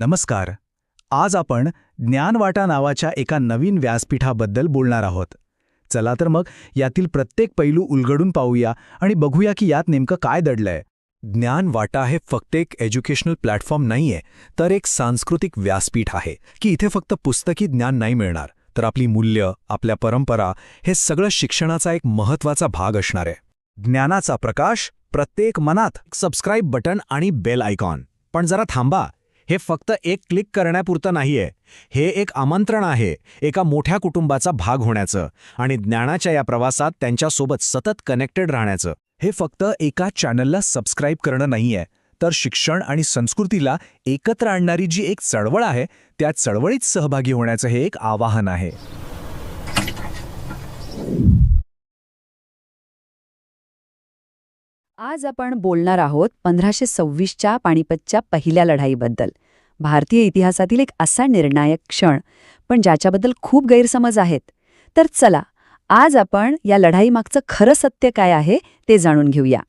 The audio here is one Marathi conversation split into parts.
नमस्कार. आज आपण ज्ञानवाटा नावाच्या एका नवीन व्यासपीठाबद्दल बोलणार आहोत. चला तर मग यातील प्रत्येक पैलू उलगडून पाहूया आणि बघूया की यात नेमकं काय दडलंय. ज्ञानवाटा हे फक्त एक एज्युकेशनल प्लॅटफॉर्म नाहीये तर एक सांस्कृतिक व्यासपीठ आहे की इथे फक्त पुस्तकी ज्ञान नाही मिळणार तर आपली मूल्य आपल्या परंपरा हे सगळं शिक्षणाचा एक महत्त्वाचा भाग असणार आहे. ज्ञानाचा प्रकाश प्रत्येक मनात सबस्क्राईब बटन आणि बेल आयकॉन पण जरा थांबा हे फक्त एक क्लिक करण्यापुरतं नाहीये. हे एक आमंत्रण आहे एका मोठ्या कुटुंबाचा भाग होण्याचं आणि ज्ञानाच्या या प्रवासात त्यांच्यासोबत सतत कनेक्टेड राहण्याचं. हे फक्त एका चॅनलला सबस्क्राईब करणं नाहीये तर शिक्षण आणि संस्कृतीला एकत्र आणणारी जी एक चळवळ आहे त्या चळवळीत सहभागी होण्याचं हे एक आवाहन आहे. आज आपण बोलणार आहोत पंधराशे सव्वीसच्या पाणीपतच्या पहिल्या लढाईबद्दल. भारतीय इतिहासातील एक असा निर्णायक क्षण पण ज्याच्याबद्दल खूप गैरसमज आहेत. तर चला आज आपण या लढाईमागचं खरं सत्य काय आहे ते जाणून घेऊया.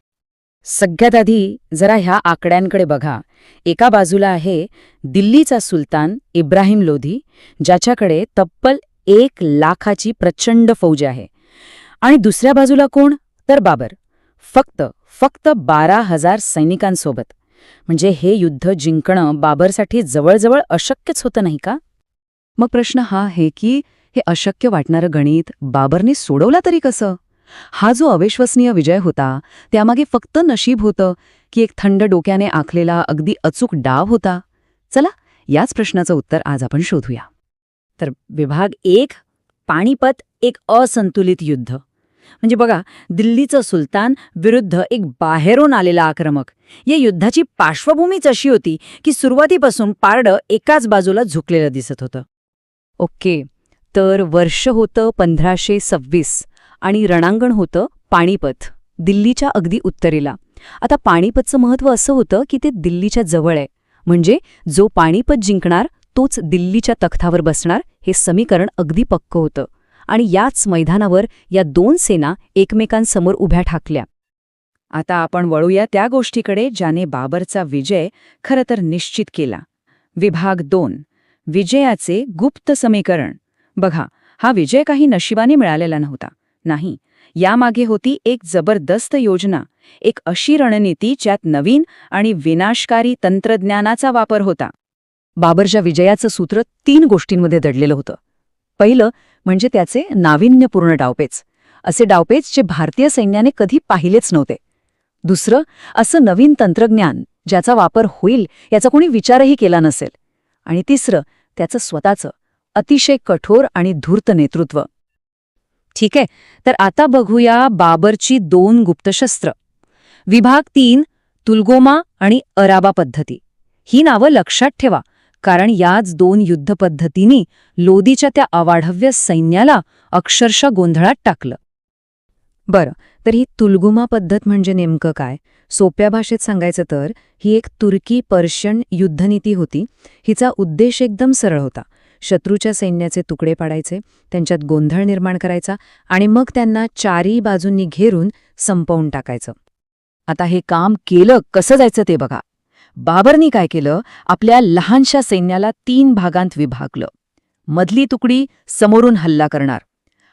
सगळ्यात आधी जरा ह्या आकड्यांकडे बघा. एका बाजूला आहे दिल्लीचा सुलतान इब्राहिम लोधी ज्याच्याकडे तब्बल एक लाखाची प्रचंड फौज आहे. आणि दुसऱ्या बाजूला कोण? तर बाबर. फक्त फक्त बारा हजार सैनिकांसोबत. म्हणजे हे युद्ध जिंकणं बाबरसाठी जवळजवळ अशक्यच होतं नाही का? मग प्रश्न हा आहे की हे अशक्य वाटणारं गणित बाबरने सोडवला तरी कसं? हा जो अविश्वसनीय विजय होता त्यामागे फक्त नशीब होतं की एक थंड डोक्याने आखलेला अगदी अचूक डाव होता? चला याच प्रश्नाचं उत्तर आज आपण शोधूया. तर विभाग एक पाणीपत एक असंतुलित युद्ध. म्हणजे बघा दिल्लीचं सुलतान विरुद्ध एक बाहेरून आलेला आक्रमक. या युद्धाची पार्श्वभूमीच अशी होती की सुरुवातीपासून पारडं एकाच बाजूला झुकलेलं दिसत होतं. ओके तर वर्ष होतं पंधराशे सव्वीस आणि रणांगण होतं पाणीपत दिल्लीच्या अगदी उत्तरेला. आता पाणीपतचं महत्त्व असं होतं की ते दिल्लीच्या जवळ आहे. म्हणजे जो पाणीपत जिंकणार तोच दिल्लीच्या तख्तावर बसणार हे समीकरण अगदी पक्क होतं. आणि याच मैदानावर या दोन सेना एकमेकांसमोर उभ्या ठाकल्या. आता आपण वळूया त्या गोष्टीकडे ज्याने बाबरचा विजय खरं तर निश्चित केला. विभाग दोन. विजयाचे गुप्त समीकरण. बघा हा विजय काही नशिबाने मिळालेला नव्हता. नाही यामागे होती एक जबरदस्त योजना एक अशी रणनीती ज्यात नवीन आणि विनाशकारी तंत्रज्ञानाचा वापर होता. बाबरच्या विजयाचं सूत्र तीन गोष्टींमध्ये दडलेलं होतं. पहिलं म्हणजे त्याचे नाविन्यपूर्ण डावपेच. असे डावपेच जे भारतीय सैन्याने कधी पाहिलेच नव्हते. दुसरं असं नवीन तंत्रज्ञान ज्याचा वापर होईल याचा कोणी विचारही केला नसेल. आणि तिसरं त्याचं स्वतःचं अतिशय कठोर आणि धूर्त नेतृत्व. ठीक आहे तर आता बघूया बाबरची दोन गुप्तशस्त्र विभाग तीन तुलगोमा आणि अराबा पद्धती. ही नावं लक्षात ठेवा. कारण याच दोन युद्धपद्धतींनी लोदीच्या त्या अवाढव्य सैन्याला अक्षरशः गोंधळात टाकलं. बरं तर ही तुलगुमा पद्धत म्हणजे नेमकं काय? सोप्या भाषेत सांगायचं तर ही एक तुर्की पर्शियन युद्धनीती होती. हिचा उद्देश एकदम सरळ होता. शत्रूच्या सैन्याचे तुकडे पाडायचे त्यांच्यात गोंधळ निर्माण करायचा आणि मग त्यांना चारही बाजूंनी घेरून संपवून टाकायचं. आता हे काम केलं कसं जायचं ते बघा. बाबरनी काय केलं? आपल्या लहानशा सैन्याला तीन भागांत विभागलं. मधली तुकडी समोरून हल्ला करणार.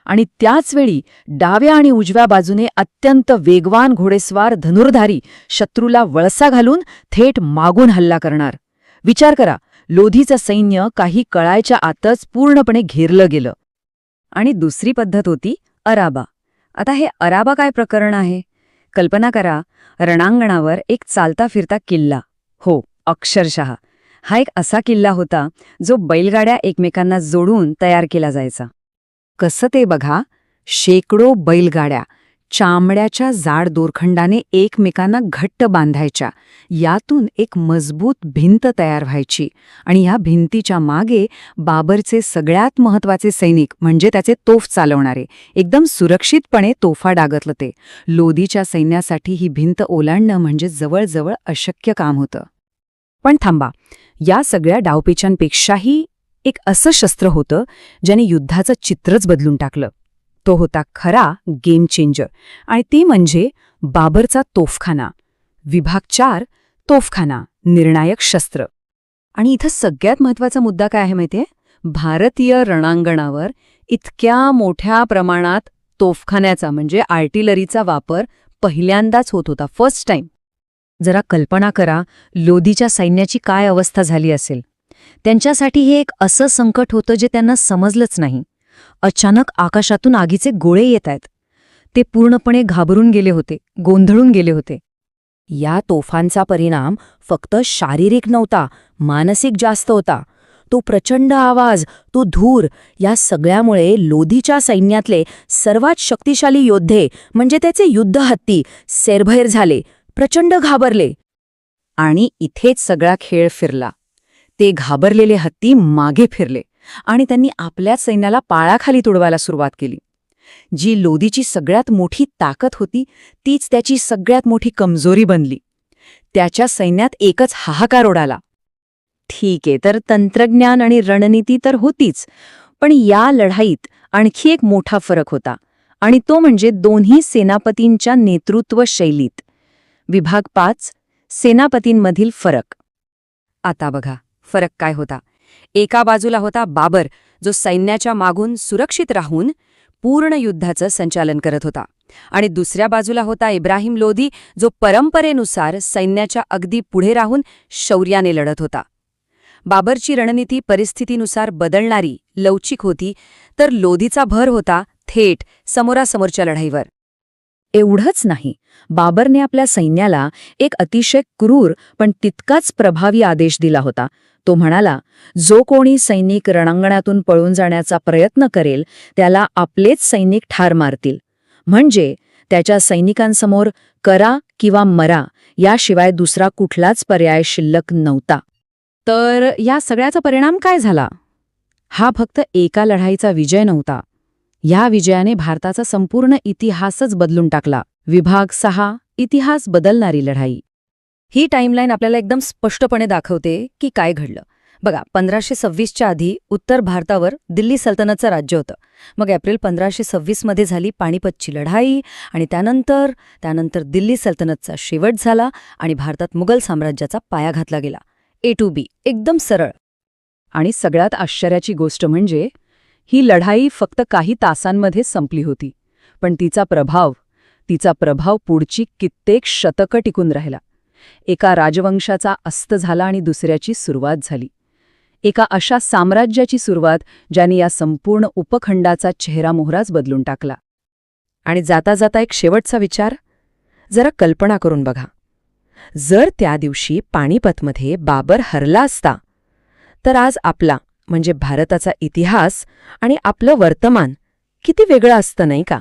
आणि त्याचवेळी डाव्या आणि उजव्या बाजूने अत्यंत वेगवान घोडेस्वार धनुर्धारी शत्रूला वळसा घालून थेट मागून हल्ला करणार. विचार करा लोधीचं सैन्य काही कळायच्या आतच पूर्णपणे घेरलं गेलं. आणि दुसरी पद्धत होती अराबा. आता हे अराबा काय प्रकरण आहे? कल्पना करा रणांगणावर एक चालता फिरता किल्ला. हो अक्षरशः. हा एक असा किल्ला होता जो बैलगाड्या एकमेकांना जोडून तयार केला जायचा. कसं ते बघा शेकडो बैलगाड्या चामड्याच्या जाड दोरखंडाने एकमेकांना घट्ट बांधायच्या. यातून एक मजबूत भिंत तयार व्हायची आणि ह्या भिंतीच्या मागे बाबरचे सगळ्यात महत्त्वाचे सैनिक म्हणजे त्याचे तोफ चालवणारे एकदम सुरक्षितपणे तोफा डागतलं ते. लोदीच्या सैन्यासाठी ही भिंत ओलांडणं म्हणजे जवळजवळ अशक्य काम होतं. पण थांबा. या सगळ्या डावपेचांपेक्षाही एक असं शस्त्र होतं ज्याने युद्धाचं चित्रच बदलून टाकलं. तो होता खरा गेम चेंजर आणि ते म्हणजे बाबरचा तोफखाना. विभाग चार तोफखाना निर्णायक शस्त्र. आणि इथं सगळ्यात महत्त्वाचा मुद्दा काय आहे माहितीये? भारतीय रणांगणावर इतक्या मोठ्या प्रमाणात तोफखान्याचा म्हणजे आर्टिलरीचा वापर पहिल्यांदाच होत होता फर्स्ट टाइम जरा कल्पना करा लोधीच्या सैन्याची काय अवस्था झाली असेल? त्यांच्यासाठी हे एक असं संकट होतं जे त्यांना समजलंच नाही. अचानक आकाशातून आगीचे गोळे येत आहेत. ते पूर्णपणे घाबरून गेले होते गोंधळून गेले होते. या तोफांचा परिणाम फक्त शारीरिक नव्हता मानसिक जास्त होता. तो प्रचंड आवाज तो धूर या सगळ्यामुळे लोधीच्या सैन्यातले सर्वात शक्तिशाली योद्धे म्हणजे त्याचे युद्ध हत्ती सेरभैर झाले. प्रचंड घाबरले. आणि इथेच सगळा खेळ फिरला. ते घाबरलेले हत्ती मागे फिरले आणि त्यांनी आपल्या सैन्याला पाळाखाली तुडवायला सुरुवात केली. जी लोदीची सगळ्यात मोठी ताकद होती तीच त्याची सगळ्यात मोठी कमजोरी बनली. त्याच्या सैन्यात एकच हाहाकार उडाला ठीक आहे तर तंत्रज्ञान आणि रणनीती तर होतीच पण या लढाईत आणखी एक मोठा फरक होता आणि तो म्हणजे दोन्ही सेनापतींच्या नेतृत्व शैलीत. विभाग पाच सेनापतींमधील फरक. आता बघा फरक काय होता? एका बाजूला होता बाबर जो सैन्याच्या मागून सुरक्षित राहून पूर्ण युद्धाचं संचालन करत होता. आणि दुसऱ्या बाजूला होता इब्राहिम लोधी जो परंपरेनुसार सैन्याच्या अगदी पुढे राहून शौर्याने लढत होता. बाबरची रणनीती परिस्थितीनुसार बदलणारी लवचिक होती तर लोधीचा भर होता थेट समोरासमोरच्या लढाईवर. एवढंच नाही. बाबरने आपल्या सैन्याला एक अतिशय क्रूर पण तितकाच प्रभावी आदेश दिला होता. तो म्हणाला जो कोणी सैनिक रणांगणातून पळून जाण्याचा प्रयत्न करेल त्याला आपलेच सैनिक ठार मारतील. म्हणजे त्याच्या सैनिकांसमोर करा किंवा मरा याशिवाय दुसरा कुठलाच पर्याय शिल्लक नव्हता. तर या सगळ्याचा परिणाम काय झाला? हा फक्त एका लढाईचा विजय नव्हता. या विजयाने भारताचा संपूर्ण इतिहासच बदलून टाकला. विभाग सहा इतिहास बदलणारी लढाई. ही टाईमलाईन आपल्याला एकदम स्पष्टपणे दाखवते की काय घडलं. बघा पंधराशे सव्वीसच्या आधी उत्तर भारतावर दिल्ली सल्तनतचं राज्य होतं. मग एप्रिल पंधराशे सव्वीसमध्ये झाली पाणीपतची लढाई आणि त्यानंतर त्यानंतर दिल्ली सल्तनतचा शेवट झाला आणि भारतात मुघल साम्राज्याचा पाया घातला गेला. ए टू बी एकदम सरळ. आणि सगळ्यात आश्चर्याची गोष्ट म्हणजे ही लढाई फक्त काही तासांमध्ये संपली होती पण तिचा प्रभाव तिचा प्रभाव पुढची कित्येक शतकं टिकून राहिला. एका राजवंशाचा अस्त झाला आणि दुसऱ्याची सुरुवात झाली. एका अशा साम्राज्याची सुरुवात ज्याने या संपूर्ण उपखंडाचा चेहरामोहराच बदलून टाकला. आणि जाता जाता एक शेवटचा विचार? जरा कल्पना करून बघा. जर त्या दिवशी पाणीपतमध्ये बाबर हरला असता तर आज आपला म्हणजे भारताचा इतिहास आणि आपलं वर्तमान किती वेगळं असतं नाही का?